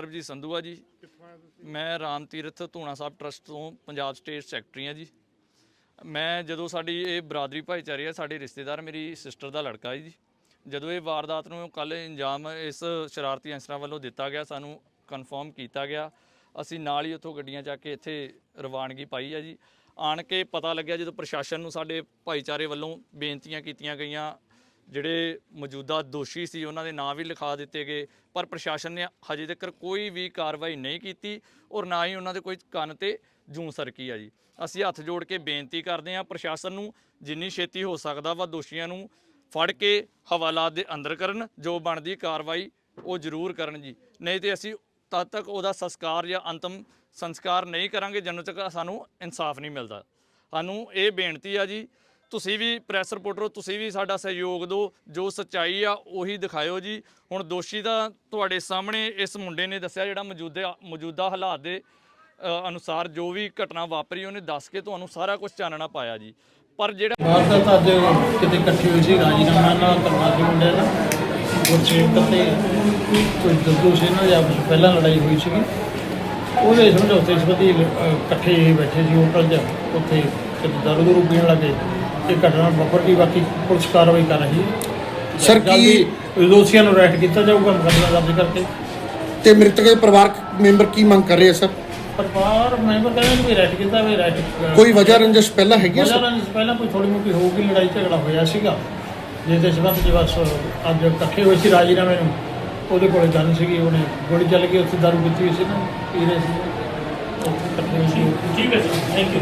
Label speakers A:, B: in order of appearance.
A: ਸਰਬਜੀਤ ਸੰਧੂ ਆ ਜੀ। ਮੈਂ ਰਾਮ ਤੀਰਥ ਧੂਣਾ ਸਾਹਿਬ ਟਰਸਟ ਤੋਂ ਪੰਜਾਬ ਸਟੇਟ ਸੈਕਟਰੀ ਆ ਜੀ। ਮੈਂ ਜਦੋਂ ਸਾਡੀ ਇਹ ਬਰਾਦਰੀ ਭਾਈਚਾਰੇ ਆ, ਸਾਡੇ ਰਿਸ਼ਤੇਦਾਰ ਮੇਰੀ ਸਿਸਟਰ ਦਾ ਲੜਕਾ ਹੈ ਜੀ। ਜਦੋਂ ਇਹ ਵਾਰਦਾਤ ਨੂੰ ਕੱਲ ਇੰਜਾਮ ਇਸ ਸ਼ਰਾਰਤੀ ਅੰਸਰਾਂ ਵੱਲੋਂ ਦਿੱਤਾ ਗਿਆ, ਸਾਨੂੰ ਕਨਫਰਮ ਕੀਤਾ ਗਿਆ, ਅਸੀਂ ਨਾਲ ਹੀ ਉੱਥੋਂ ਗੱਡੀਆਂ ਚੱਕ ਕੇ ਇੱਥੇ ਰਵਾਨਗੀ ਪਾਈ ਆ ਜੀ। ਆਣ ਕੇ ਪਤਾ ਲੱਗਿਆ ਜਦੋਂ ਪ੍ਰਸ਼ਾਸਨ ਨੂੰ ਸਾਡੇ ਭਾਈਚਾਰੇ ਵੱਲੋਂ ਬੇਨਤੀਆਂ ਕੀਤੀਆਂ ਗਈਆਂ ਜਿਹੜੇ ਮੌਜੂਦਾ ਦੋਸ਼ੀ ਸੀ, ਉਹਨਾਂ ਦੇ ਨਾਂ ਵੀ ਲਿਖਾ ਦਿੱਤੇ ਗਏ, ਪਰ ਪ੍ਰਸ਼ਾਸਨ ਨੇ ਹਜੇ ਤੱਕ ਕੋਈ ਵੀ ਕਾਰਵਾਈ ਨਹੀਂ ਕੀਤੀ ਔਰ ਨਾ ਹੀ ਉਹਨਾਂ ਦੇ ਕੋਈ ਕੰਨ ਤੇ ਜੂੰ ਸਰਕੀ ਆ ਜੀ। ਅਸੀਂ ਹੱਥ ਜੋੜ ਕੇ ਬੇਨਤੀ ਕਰਦੇ ਹਾਂ, ਪ੍ਰਸ਼ਾਸਨ ਨੂੰ ਜਿੰਨੀ ਛੇਤੀ ਹੋ ਸਕਦਾ ਵਾ ਦੋਸ਼ੀਆਂ ਨੂੰ ਫੜ ਕੇ ਹਵਾਲਾਤ ਦੇ ਅੰਦਰ ਕਰਨ, ਜੋ ਬਣਦੀ ਕਾਰਵਾਈ ਉਹ ਜ਼ਰੂਰ ਕਰਨ ਜੀ। ਨਹੀਂ ਤੇ ਅਸੀਂ ਤਦ ਤੱਕ ਉਹਦਾ ਸੰਸਕਾਰ ਜਾਂ ਅੰਤਮ ਸੰਸਕਾਰ ਨਹੀਂ ਕਰਾਂਗੇ, ਜਦੋਂ ਤੱਕ ਸਾਨੂੰ ਇਨਸਾਫ ਨਹੀਂ ਮਿਲਦਾ। ਸਾਨੂੰ ਇਹ ਬੇਨਤੀ ਆ ਜੀ ਤੁਸੀਂ ਵੀ ਪ੍ਰੈਸ ਰਿਪੋਰਟਰ ਹੋ ਤੁਸੀਂ ਵੀ ਸਾਡਾ ਸਹਿਯੋਗ ਦਿਓ ਜੋ ਸੱਚਾਈ ਆ ਉਹੀ ਦਿਖਾਇਓ ਜੀ। ਹੁਣ ਦੋਸ਼ੀ ਦਾ ਤੁਹਾਡੇ ਸਾਹਮਣੇ ਇਸ ਮੁੰਡੇ ਨੇ ਦੱਸਿਆ ਜਿਹੜਾ ਮੌਜੂਦਾ ਮੌਜੂਦਾ ਹਾਲਾਤ ਦੇ ਅ, ਅਨੁਸਾਰ ਜੋ ਵੀ ਘਟਨਾ ਵਾਪਰੀ ਉਹਨੇ ਦੱਸ ਕੇ ਤੁਹਾਨੂੰ ਸਾਰਾ ਕੁਝ ਚਾਨਣਾ ਪਾਇਆ ਜੀ। ਪਰ ਜਿਹੜਾ
B: ਵਾਰਦਾਤ ਅੱਜ ਕਿਤੇ ਇਕੱਠੀ ਹੋਈ ਸੀ ਰਾਜੀਨਾਮਾ ਨਾਲ ਕਰਨਾ ਸੀ ਮੁੰਡੇ ਦਾ ਗੁਰਸੇਵ ਤੇ ਕੋਈ ਦੱਦੂ ਸੀ ਨਾ ਜਾਂ ਪਹਿਲਾਂ ਲੜਾਈ ਹੋਈ ਸੀਗੀ। ਉਹਦੇ ਸਮਝੌਤੇ ਸੰਬੰਧੀ ਅਹ, ਇਕੱਠੇ ਬੈਠੇ ਸੀ ਹੋਟਲ 'ਚ। ਉੱਥੇ ਕਿਤੇ ਦਾਰੂ ਦੂਰੂ ਪੀਣ ਲੱਗੇ। ਇਹ ਘਟਨਾ ਵਾਪਰ ਗਈ ਬਾਕੀ ਪੁਲਿਸ ਕਾਰਵਾਈ ਕਰ ਰਹੀ ਹੈ।
C: ਸਰ, ਕੀ-
B: ਜਲਦੀ ਦੋਸ਼ੀਆਂ ਨੂੰ ਅਰੈਸਟ ਕੀਤਾ ਜਾਊਗਾ ਮੁਕੱਦਮਾ ਦਰਜ ਕਰਕੇ।
C: ਤੇ ਮ੍ਰਿਤਕ ਦੇ ਪਰਿਵਾਰਕ ਮੈਂਬਰ ਕੀ ਮੰਗ ਕਰ ਰਹੇ ਆ ਸਰ
B: ਪਰਿਵਾਰ ਮੈਂਬਰ ਕਹਿੰਦੇ ਨੇ ਵੀ ਅਰੈਸਟ ਕੀਤਾ ਵੀ ਅਰੈਸਟ
C: ਕੋਈ ਵਜ੍ਹਾ ਰੰਜਿਸ਼ ਪਹਿਲਾਂ ਹੈਗੀ ਆ ਸਰ
B: ਨਾਲ ਪਹਿਲਾਂ ਕੋਈ ਥੋੜੀ ਮੋਟੀ ਹੋਊਗੀ ਲੜਾਈ ਝਗੜਾ ਹੋਇਆ ਸੀਗਾ। ਜਿਸ ਦੇ ਸਬੰਧ 'ਚ ਬਸ ਅੱਜ ਇਕੱਠੇ ਹੋਏ ਸੀ ਰਾਜੀਨਾਮੇ ਨੂੰ। ਉਹਦੇ ਕੋਲੇ ਗਨ ਸੀਗੀ ਉਹਨੇ ਗੋਲੀ ਚੱਲ ਗਈ ਉੱਥੇ ਦਾਰੂ ਪੀਤੀ ਹੋਈ ਸੀ ਨਾ ਪੀ ਰਹੇ ਸੀ। ਉਹ ਇਕੱਠੇ ਹੋਏ ਸੀ।
D: ਠੀਕ ਹੈ ਸਰ ਥੈਂਕ ਯੂ